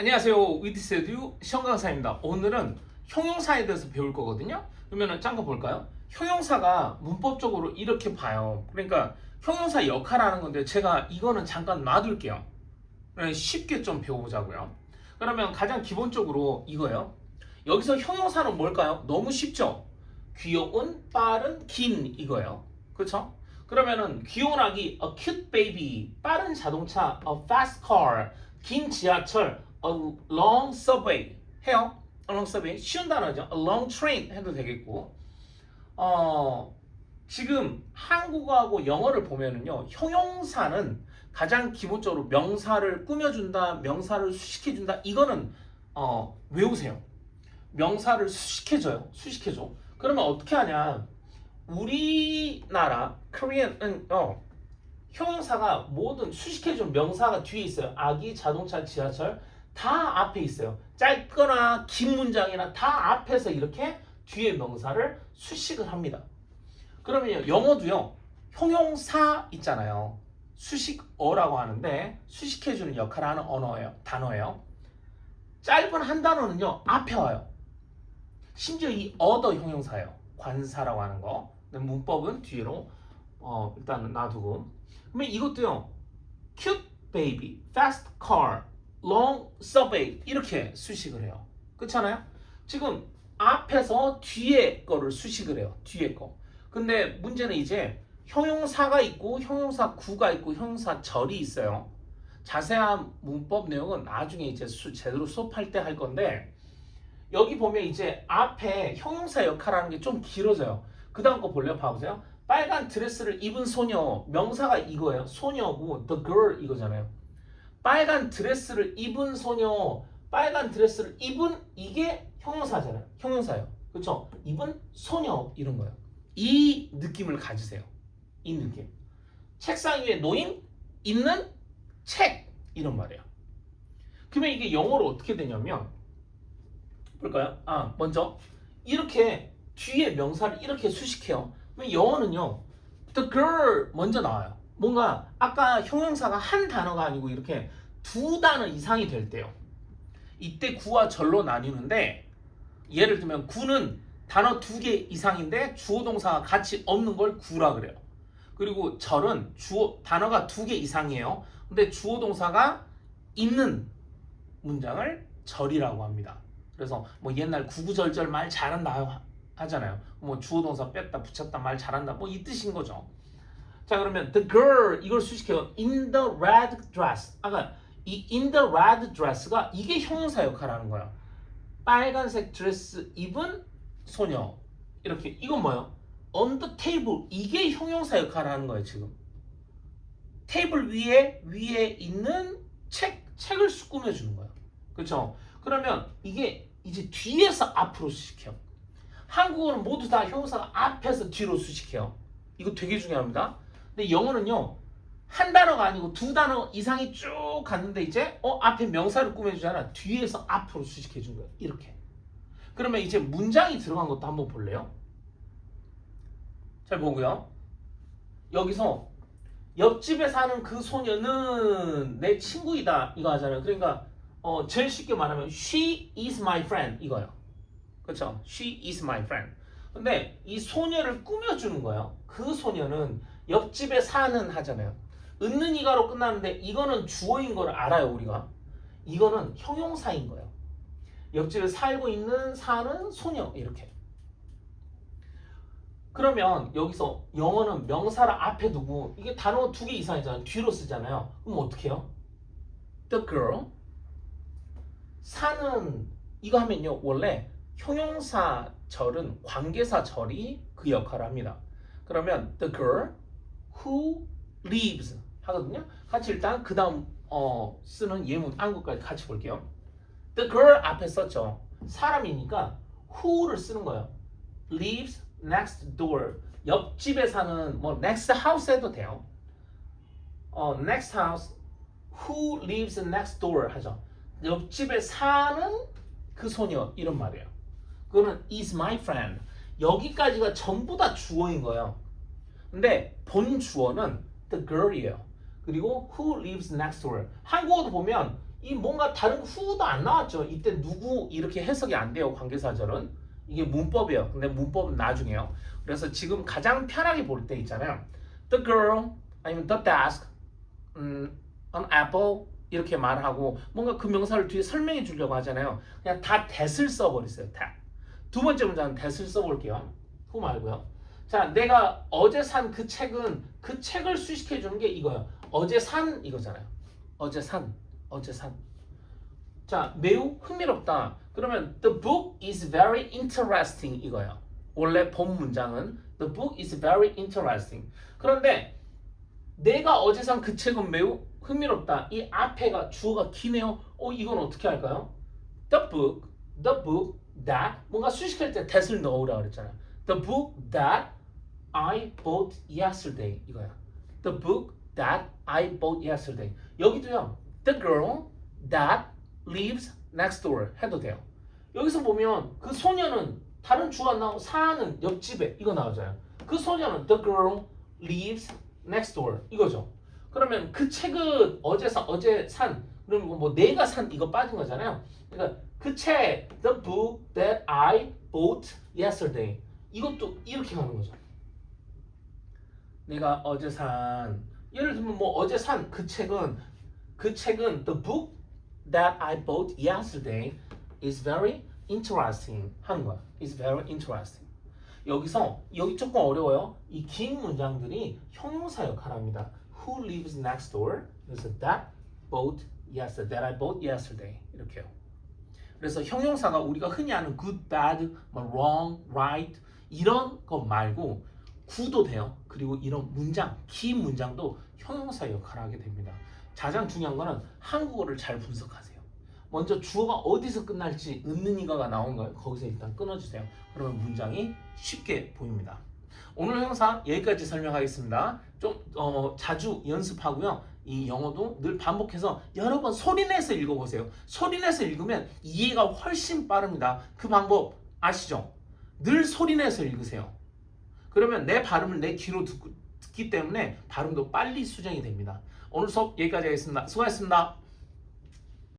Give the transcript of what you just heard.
안녕하세요. 위디스에듀 시험 강사입니다. 오늘은 형용사에 대해서 배울 거거든요. 그러면 잠깐 볼까요? 형용사가 문법적으로 이렇게 봐요. 그러니까 형용사 역할하는 건데 제가 이거는 잠깐 놔둘게요. 쉽게 좀 배워보자고요. 그러면 가장 기본적으로 이거예요. 여기서 형용사는 뭘까요? 너무 쉽죠? 귀여운, 빠른, 긴 이거예요. 그렇죠? 그러면은 귀여운 아기 a cute baby, 빠른 자동차 a fast car, 긴 지하철 a long subway 해요. a long subway 쉬운 단어죠. a long train 해도 되겠고 어 지금 한국어하고 영어를 보면은요 형용사는 가장 기본적으로 명사를 꾸며준다, 명사를 수식해준다 이거는 어 외우세요. 명사를 수식해줘요. 수식해줘. 그러면 어떻게 하냐? 우리나라 코리안은 어 형용사가 모든 수식해준 명사가 뒤에 있어요. 아기, 자동차, 지하철 다 앞에 있어요. 짧거나 긴 문장이나 다 앞에서 이렇게 뒤에 명사를 수식을 합니다. 그러면 영어도요. 형용사 있잖아요. 수식어라고 하는데 수식해주는 역할을 하는 언어예요. 단어예요. 짧은 한 단어는요. 앞에 와요. 심지어 이 other 형용사예요. 관사라고 하는 거. 문법은 뒤로 어, 일단 놔두고. 그러면 이것도요. cute baby, fast car, long subway 이렇게 수식을 해요. 그렇잖아요? 지금 앞에서 뒤에 거를 수식을 해요. 뒤에 거. 근데 문제는 이제 형용사가 있고 형용사 구가 있고 형용사 절이 있어요. 자세한 문법 내용은 나중에 이제 수, 제대로 수업할 때 할 건데 여기 보면 이제 앞에 형용사 역할하는 게 좀 길어져요. 그 다음 거 볼래요? 봐보세요. 빨간 드레스를 입은 소녀 명사가 이거예요. 소녀고 the girl 이거잖아요. 빨간 드레스를 입은 소녀 빨간 드레스를 입은 이게 형용사잖아요. 형용사예요. 그렇죠? 입은 소녀 이런 거예요. 이 느낌을 가지세요. 이 느낌. 책상 위에 놓인 있는 책 이런 말이에요. 그러면 이게 영어로 어떻게 되냐면 볼까요? 아 먼저 이렇게 뒤에 명사를 이렇게 수식해요. 그럼 영어는요. The girl 먼저 나와요. 뭔가 아까 형용사가 한 단어가 아니고 이렇게 두 단어 이상이 될 때요. 이때 구와 절로 나뉘는데 예를 들면 구는 단어 두 개 이상인데 주어 동사가 같이 없는 걸 구라 그래요. 그리고 절은 주어 단어가 두 개 이상이에요. 근데 주어 동사가 있는 문장을 절이라고 합니다. 그래서 뭐 옛날 구구절절 말 잘한다 하잖아요. 뭐 주어 동사 뺐다 붙였다 말 잘한다 뭐 이 뜻인 거죠. 자 그러면 the girl 이걸 수식해요. in the red dress. 아까 이 in the red dress가 이게 형용사 역할을 하는 거야. 빨간색 드레스 입은 소녀 이렇게 이건 뭐예요? on the table 이게 형용사 역할을 하는 거예요 지금. 테이블 위에 위에 있는 책 책을 꾸며 주는 거예요. 그렇죠? 그러면 이게 이제 뒤에서 앞으로 수식해요. 한국어는 모두 다 형용사가 앞에서 뒤로 수식해요. 이거 되게 중요합니다. 근데 영어는요. 한 단어가 아니고 두 단어 이상이 쭉 갔는데 이제 어 앞에 명사를 꾸며주잖아. 뒤에서 앞으로 수식해 준 거예요. 이렇게. 그러면 이제 문장이 들어간 것도 한번 볼래요? 잘 보고요. 여기서 옆집에 사는 그 소녀는 내 친구이다 이거 하잖아요. 그러니까 어, 제일 쉽게 말하면 she is my friend 이거요. 그렇죠? she is my friend. 근데 이 소녀를 꾸며주는 거예요. 그 소녀는 옆집에 사는 하잖아요. 은는 이가로 끝나는데 이거는 주어인 걸 알아요 우리가. 이거는 형용사인 거예요. 옆집에 살고 있는 사는 소녀 이렇게. 그러면 여기서 영어는 명사를 앞에 두고 이게 단어 두 개 이상이잖아요. 뒤로 쓰잖아요. 그럼 어떻게 해요? The girl 사는 이거 하면요 원래 형용사 절은 관계사 절이 그 역할을 합니다. 그러면 the girl who lives 하거든요. 같이 일단 그 다음 어, 쓰는 예문 한국까지 같이 볼게요. The girl 앞에 썼죠. 사람이니까 who를 쓰는 거예요. lives next door 옆집에 사는 뭐 next house 해도 돼요. 어, next house who lives next door 하죠. 옆집에 사는 그 소녀 이런 말이에요. 그거는 is my friend. 여기까지가 전부 다 주어인 거예요. 근데 본 주어는 the girl이에요. 그리고 who lives next door. 한국어도 보면 이이 뭔가 다른 후도 안 나왔죠. 이때 누구 이렇게 해석이 안 돼요. 관계사절은 이게 문법이에요. 근데 문법은 나중에요. 그래서 지금 가장 편하게 볼 때 있잖아요. The girl 아니면 the desk, 음, an apple 이렇게 말하고 뭔가 그 명사를 뒤에 설명해 주려고 하잖아요. 그냥 다 that을 써버리세요. that. 두 번째 문장은 that을 써볼게요. 후 말고요. 자, 내가 어제 산 그 책은 그 책을 수식해 주는 게 이거예요. 어제 산 이거잖아요. 어제 산, 어제 산. 자, 매우 흥미롭다. 그러면 the book is very interesting 이거예요. 원래 본 문장은 the book is very interesting. 그런데 내가 어제 산 그 책은 매우 흥미롭다. 이 앞에가 주어가 기네요. 어, 이건 어떻게 할까요? The book, the book that 뭔가 수식할 때 that을 넣으라 그랬잖아요. The book that I bought yesterday 이거야. The book that I bought yesterday. 여기도요. The girl that lives next door 해도 돼요. 여기서 보면 그 소녀는 다른 안 나오고 사는 옆집에 이거 나오잖아요. 그 소녀는 the girl lives next door 이거죠. 그러면 그 책은 어제 산 어제 산 그러면 뭐 내가 산 이거 빠진 거잖아요. 그러니까 그 책 the book that I bought yesterday 이것도 이렇게 가는 거죠. 내가 어제 산 예를 들면 뭐 어제 산 그 책은 그 책은 the book that I bought yesterday is very interesting 하는 거야. is very interesting. 여기서 여기 조금 어려워요. 이 긴 문장들이 형용사 역할을 합니다. Who lives next door? 그래서 that bought yesterday. That I bought yesterday. 이렇게요. 그래서 형용사가 우리가 흔히 아는 good, bad, 뭐 wrong, right 이런 거 말고 구도 돼요. 그리고 이런 문장, 긴 문장도 형용사 역할을 하게 됩니다. 가장 중요한 거는 한국어를 잘 분석하세요. 먼저 주어가 어디서 끝날지 있는 이가가 나온 거예요. 거기서 일단 끊어주세요. 그러면 문장이 쉽게 보입니다. 오늘 영상 여기까지 설명하겠습니다. 좀 어, 자주 연습하고요. 이 영어도 늘 반복해서 여러 번 소리내서 읽어보세요. 소리내서 읽으면 이해가 훨씬 빠릅니다. 그 방법 아시죠? 늘 소리내서 읽으세요. 그러면 내 발음을 내 귀로 듣기 때문에 발음도 빨리 수정이 됩니다. 오늘 수업 여기까지 하겠습니다. 수고하셨습니다.